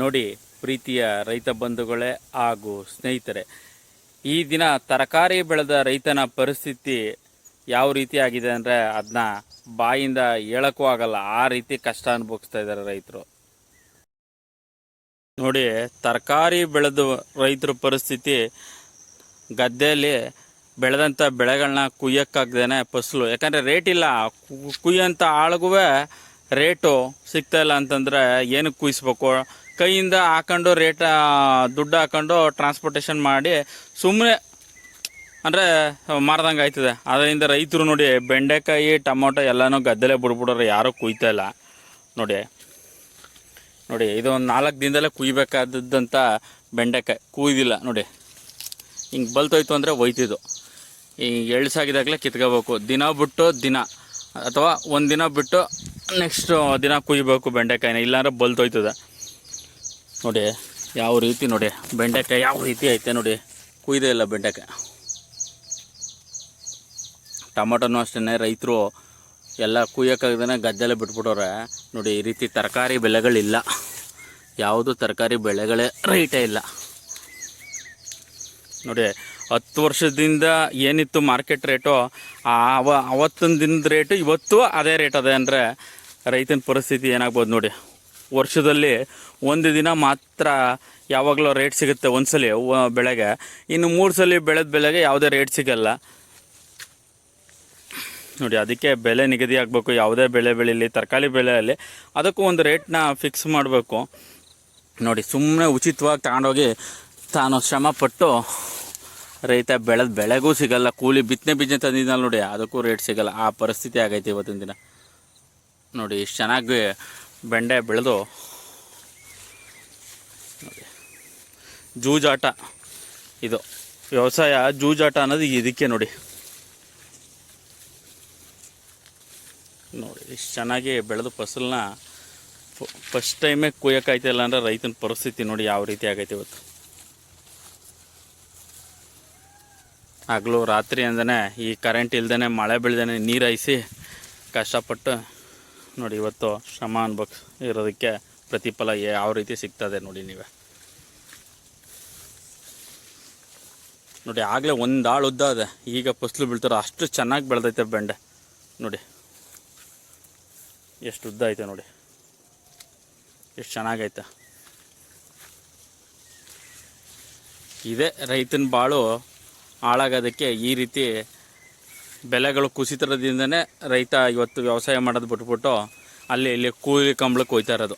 ನೋಡಿ ಪ್ರೀತಿಯ ರೈತ ಬಂಧುಗಳೇ ಹಾಗೂ ಸ್ನೇಹಿತರೆ, ಈ ದಿನ ತರಕಾರಿ ಬೆಳೆದ ರೈತನ ಪರಿಸ್ಥಿತಿ ಯಾವ ರೀತಿ ಆಗಿದೆ ಅಂದರೆ ಅದನ್ನ ಬಾಯಿಂದ ಹೇಳಕ್ಕೂ ಆಗಲ್ಲ, ಆ ರೀತಿ ಕಷ್ಟ ಅನುಭವಿಸ್ತಾ ಇದ್ದಾರೆ ರೈತರು. ನೋಡಿ, ತರಕಾರಿ ಬೆಳೆದು ರೈತರ ಪರಿಸ್ಥಿತಿ ಗದ್ದೆಯಲ್ಲಿ ಬೆಳೆದಂಥ ಬೆಳೆಗಳನ್ನ ಕುಯ್ಯೋಕ್ಕಾಗ್ದೇ ಫಸಲು. ಯಾಕಂದರೆ ರೇಟ್ ಇಲ್ಲ ಕುಯ್ಯೋಂಥ ಆಳ್ಗೂ ರೇಟು ಸಿಗ್ತಾಯಿಲ್ಲ ಅಂತಂದರೆ ಏನಕ್ಕೆ ಕುಯ್ಸ್ಬೇಕು? ಕೈಯಿಂದ ಹಾಕೊಂಡು ರೇಟ್ ದುಡ್ಡು ಹಾಕೊಂಡು ಟ್ರಾನ್ಸ್ಪೋರ್ಟೇಷನ್ ಮಾಡಿ ಸುಮ್ಮನೆ ಅಂದರೆ ಮಾರ್ದಂಗೆ ಆಯ್ತದೆ. ಅದರಿಂದ ರೈತರು ನೋಡಿ ಬೆಂಡೆಕಾಯಿ, ಟೊಮೊಟೊ ಎಲ್ಲನೂ ಗದ್ದೆಲೆ ಬಿಡ್ಬಿಡೋರು ಯಾರೂ ಕುಯ್ತಾ ಇಲ್ಲ. ನೋಡಿ ನೋಡಿ, ಇದು ಒಂದು ನಾಲ್ಕು ದಿನದಲ್ಲೇ ಕುಯ್ಬೇಕಾದದ್ದಂಥ ಬೆಂಡೆಕಾಯಿ. ಕುಯ್ದಿಲ್ಲ, ನೋಡಿ. ಹಿಂಗೆ ಬಲ್ತೋಯ್ತು ಅಂದರೆ ಒಯ್ತಿದ್ದು ಈ ಎಳ್ಸಾಗಿದಾಗಲೇ ಕಿತ್ಕೋಬೇಕು. ದಿನ ಬಿಟ್ಟು ದಿನ, ಅಥವಾ ಒಂದು ದಿನ ಬಿಟ್ಟು ನೆಕ್ಸ್ಟ್ ದಿನ ಕುಯ್ಬೇಕು ಬೆಂಡೆಕಾಯಿನ. ಇಲ್ಲಾಂದ್ರೆ ಬಲ್ತೋಯ್ತದೆ. ನೋಡಿ, ಯಾವ ರೀತಿ ನೋಡಿ, ಬೆಂಡೆಕಾಯಿ ಯಾವ ರೀತಿ ಐತೆ ನೋಡಿ, ಕುಯ್ದೇ ಇಲ್ಲ ಬೆಂಡೆಕಾಯಿ. ಟೊಮೊಟೊನೂ ಅಷ್ಟೇ ರೈತರು ಎಲ್ಲ ಕುಯ್ಯೋಕ್ಕಾಗ್ದೇ ಗದ್ದೆಲ್ಲ ಬಿಟ್ಬಿಟ್ಟವ್ರೆ. ನೋಡಿ, ಈ ರೀತಿ ತರಕಾರಿ ಬೆಲೆಗಳಿಲ್ಲ ಯಾವುದು ತರಕಾರಿ ಬೆಳೆಗಳೇ ರೈಟೇ ಇಲ್ಲ. ನೋಡಿ, ಹತ್ತು ವರ್ಷದಿಂದ ಏನಿತ್ತು ಮಾರ್ಕೆಟ್ ರೇಟು ಅವ ಅವತ್ತಿನ ದಿನದ ರೇಟು ಇವತ್ತು ಅದೇ ರೇಟ್ ಅದೇ ಅಂದರೆ ರೈತನ ಪರಿಸ್ಥಿತಿ ಏನಾಗ್ಬೋದು ನೋಡಿ. ವರ್ಷದಲ್ಲಿ ಒಂದು ದಿನ ಮಾತ್ರ ಯಾವಾಗಲೂ ರೇಟ್ ಸಿಗುತ್ತೆ ಒಂದು ಸಲ ಬೆಳೆಗೆ. ಇನ್ನು ಮೂರು ಸಲ ಬೆಳೆದ ಬೆಳೆಗೆ ಯಾವುದೇ ರೇಟ್ ಸಿಗಲ್ಲ. ನೋಡಿ, ಅದಕ್ಕೆ ಬೆಲೆ ನಿಗದಿ ಆಗಬೇಕು. ಯಾವುದೇ ಬೆಳೆ ಬೆಳೀಲಿ, ತರಕಾರಿ ಬೆಳೆಯಲ್ಲಿ ಅದಕ್ಕೂ ಒಂದು ರೇಟ್ನ ಫಿಕ್ಸ್ ಮಾಡಬೇಕು. ನೋಡಿ ಸುಮ್ಮನೆ ಉಚಿತವಾಗಿ ತಗೊಂಡೋಗಿ ತಾನು ಶ್ರಮ ಪಟ್ಟು ರೈತ ಬೆಳೆದ ಬೆಳೆಗೂ ಸಿಗಲ್ಲ, ಕೂಲಿ ಬಿತ್ತನೆ ಬೀಜ ತಂದಿದ್ದಲ್ಲ ನೋಡಿ, ಅದಕ್ಕೂ ರೇಟ್ ಸಿಗಲ್ಲ. ಆ ಪರಿಸ್ಥಿತಿ ಆಗೈತೆ ಇವತ್ತಿನ ದಿನ. ನೋಡಿ, ಇಷ್ಟು ಚೆನ್ನಾಗಿ ಬೆಂಡೆ ಬೆಳೆದು ಜೂಜಾಟ ಇದು. ವ್ಯವಸಾಯ ಜೂಜಾಟ ಅನ್ನೋದು ಇದಕ್ಕೆ ನೋಡಿ. ನೋಡಿ, ಇಷ್ಟು ಚೆನ್ನಾಗಿ ಬೆಳೆದು ಫಸಲನ್ನ ಫಸ್ಟ್ ಟೈಮೇ ಕುಯ್ಯೋಕ್ಕಾಯ್ತಿಲ್ಲ ಅಂದರೆ ರೈತನ ಪರಿಸ್ಥಿತಿ ನೋಡಿ ಯಾವ ರೀತಿ ಆಗೈತೆ ಇವತ್ತು. ಹಗಲು ರಾತ್ರಿ ಅಂದನೆ ಈ ಕರೆಂಟ್ ಇಲ್ದೇ ಮಳೆ ಬೀಳ್ದೇ ನೀರು ಹಾಯಿಸಿ ಕಷ್ಟಪಟ್ಟು ನೋಡಿ, ಇವತ್ತು ಶ್ರಮ ಅನ್ಭವಿಸ್ ಇರೋದಕ್ಕೆ ಪ್ರತಿಫಲ ಯಾವ ರೀತಿ ಸಿಗ್ತದೆ ನೋಡಿ ನೀವೇ. ನೋಡಿ, ಆಗಲೇ ಒಂದು ಆಳು ಉದ್ದ ಅದೇ. ಈಗ ಫಸ್ಲು ಬೀಳ್ತಾರೆ ಅಷ್ಟು ಚೆನ್ನಾಗಿ ಬೆಳೆದೈತೆ ಬೆಂಡೆ. ನೋಡಿ, ಎಷ್ಟು ಉದ್ದ ಐತೆ ನೋಡಿ. ಎಷ್ಟು ಚೆನ್ನಾಗೈತೆ. ಇದೇ ರೈತನ ಬಾಳು ಹಾಳಾಗೋದಕ್ಕೆ ಈ ರೀತಿ ಬೆಲೆಗಳು ಕುಸಿತರದಿಂದನೇ ರೈತ ಇವತ್ತು ವ್ಯವಸಾಯ ಮಾಡೋದು ಬಿಟ್ಬಿಟ್ಟು ಅಲ್ಲಿ ಇಲ್ಲಿ ಕೂಲಿ ಕಂಬಳಕ್ಕೆ ಹೋಯ್ತಾ ಇರೋದು.